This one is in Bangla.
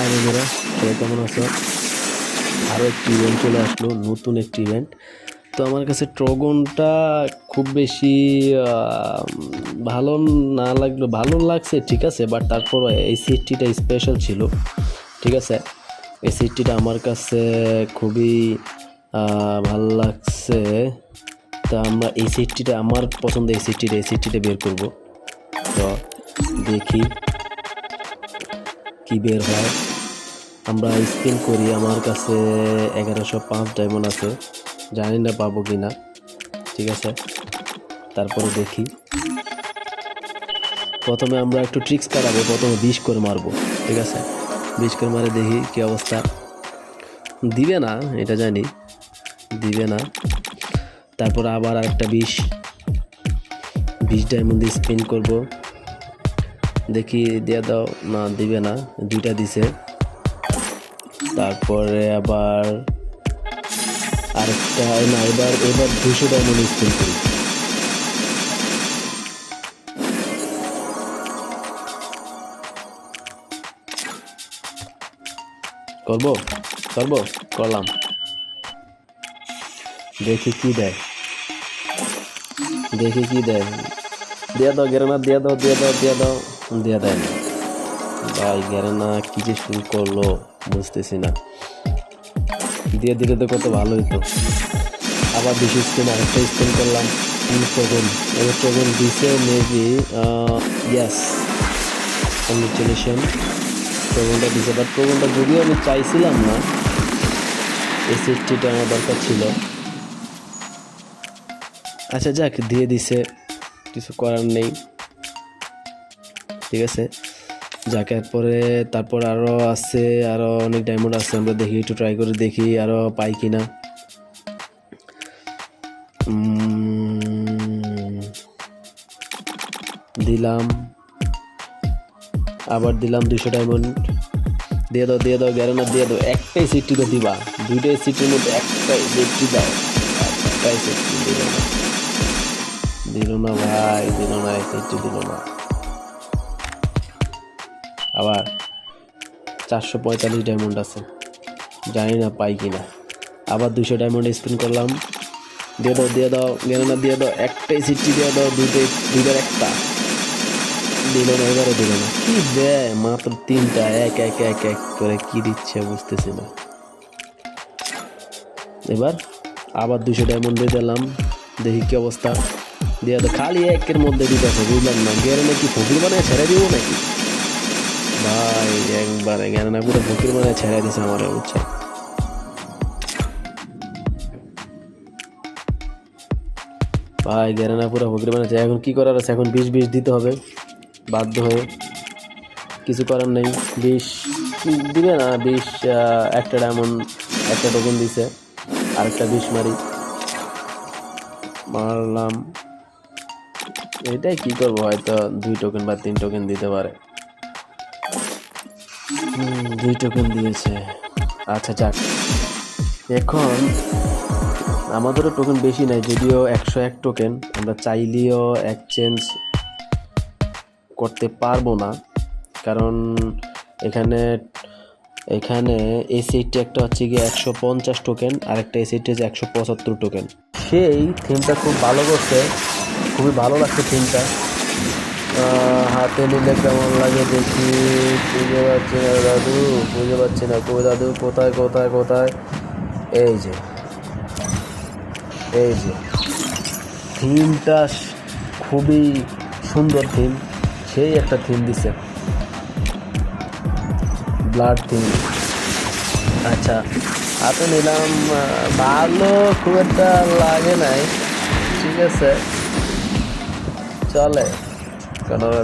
হাই বন্ধুরা, সবাই কেমন আছো? আরও একটি ইভেন্ট চলে আসলো, নতুন একটি ইভেন্ট তো আমার কাছে ট্রগনটা খুব বেশি ভালো না লাগল, ভালো লাগছে, ঠিক আছে বাট তারপর এই সিটটিটা স্পেশাল ছিল, ঠিক আছে? এই সিটটিটা আমার কাছে খুবই ভালো লাগছে। তা আমরা এই সিটটিটা আমার পছন্দ এই সিটটিটা এই সিটটিটা বের করব। তো দেখি কি বের হয়। আমরা স্পিন করি, আমার কাছে এগারোশো পাঁচ ডায়মন্ড আছে। জানি না পাবো কি না ঠিক আছে? তারপরে দেখি। প্রথমে আমরা একটু ট্রিক্স কাটাবো, প্রথমে বিষ করে মারবো। ঠিক আছে? বিষ করে মারে দেখি কি অবস্থা। দিবে না, এটা জানি। দিবে না। তারপর আবার আরেকটা বিষ। বিষ ডায়মন্ড দিয়ে স্পিন করব। দেখি, দিয়ে দাও। না, দিবে না। দুইটা দিছে। তারপরে আবার আরেকটা না, এবার এবার দুশো ডায়মন্ড স্পিন করি। করব? করব? করলাম। দেখি কি দেয়। দেখি কি দেয়। দিয়ে দাও গেরানা দিয়ে দাও দিয়ে দাও দিয়ে দাও। দিয়ে দেয় না। ভাই, গেরানা কি যে শুরু করল বুঝতেছি না। দিয়ে দিলে তো কত ভালো হইতো। আবার দুশো স্পিন আরেকটা স্পিন করলাম ট্রগন এবার ট্রগন দিছে মেবি ইয়াস কংগ্রেচুলেশন ট্রগনটা দিছে বাট ট্রগনটা যদিও আমি চাইছিলাম না এই আমার দরকার ছিল। আচ্ছা যাক, দিয়ে দিছে, কিছু করার নেই। ঠিক আছে? যাক পরে, তারপর আরও আছে আরও অনেক ডায়মন্ড আছে, আমরা দেখি, একটু ট্রাই করে দেখি আরও পাই কি না দিলাম। আবার দিলাম দুশো ডায়মন্ড দিয়ে দাও দিয়ে দাও গ্যারেনা দিয়ে দাও, একটাই সিটটি তো দিবা। দুইটাই সিটির মধ্যে একটাই সিটটি দাও। একটাই সিটটি দিল না। দিল না ভাই, দিল না সিটটি দিল না। আবার চারশো পঁয়তাল্লিশ ডায়মন্ড আছে। জানি না পাই কি না। আবার দুশো ডায়মন্ড স্পিন করলাম। দিয়ে দাও দিয়ে দাও, গেলে দিয়ে দাও, একটাই সিটটি দিয়ে দাও, দুইটাই, দুইটার একটা। দিল না, এবারও দিল না। কি দেয় মাত্র তিনটা, এক এক এক এক করে কি দিচ্ছে বুঝতেছি না। এবার আবার দুশো ডায়মন্ড দিয়ে দিলাম। দেখি কি অবস্থা। দিয়ে দাও, খালি একের মধ্যে দিতে দিতেছে, বুঝলাম না। গেলে নাকি ফকির বানায় ছেড়ে দিব নাকি? ভাই একবারে না পুরো ফকির মানে ছেড়ে দিছে আমার, বুঝছ? ভাই না, পুরো ফকির মানে এখন কি করার আছে? এখন বিষ বিষ দিতে হবে, বাধ্য হয়ে। কিছু করার নেই, বিষ দিবে না, বিষ একটা ডায়মন্ড একটা টোকন দিছে, আরেকটা বিষ মারি। মারলাম। এটাই কি করব, হয়তো দুই টোকেন বা তিন টোকেন দিতে পারে। দুই টোকেন দিয়েছে। আচ্ছা যাক। এখন আমাদেরও টোকেন বেশি নাই, যদিও একশো এক টোকেন, আমরা চাইলেও এক্সচেঞ্জ করতে পারব না। কারণ এখানে এখানে এই একটা হচ্ছে গিয়ে একশো পঞ্চাশ টোকেন, আর একটা এই হচ্ছে একশো পঁচাত্তর টোকেন। সেই থিমটা খুব ভালো করছে, খুবই ভালো লাগছে থিমটা হাতে নিলে কেমন লাগে দেখি? বুঝতে পারছি না দাদু, বুঝতে পারছি না। কই দাদু, কোথায় কোথায় কোথায়? এই যে এই যে, থিমটা খুবই সুন্দর থিম, সেই একটা থিম দিছে। Blood theme. আচ্ছা হাতে নিলাম ভালো খুব একটা লাগে নাই, ঠিক আছে। চলে। ganó la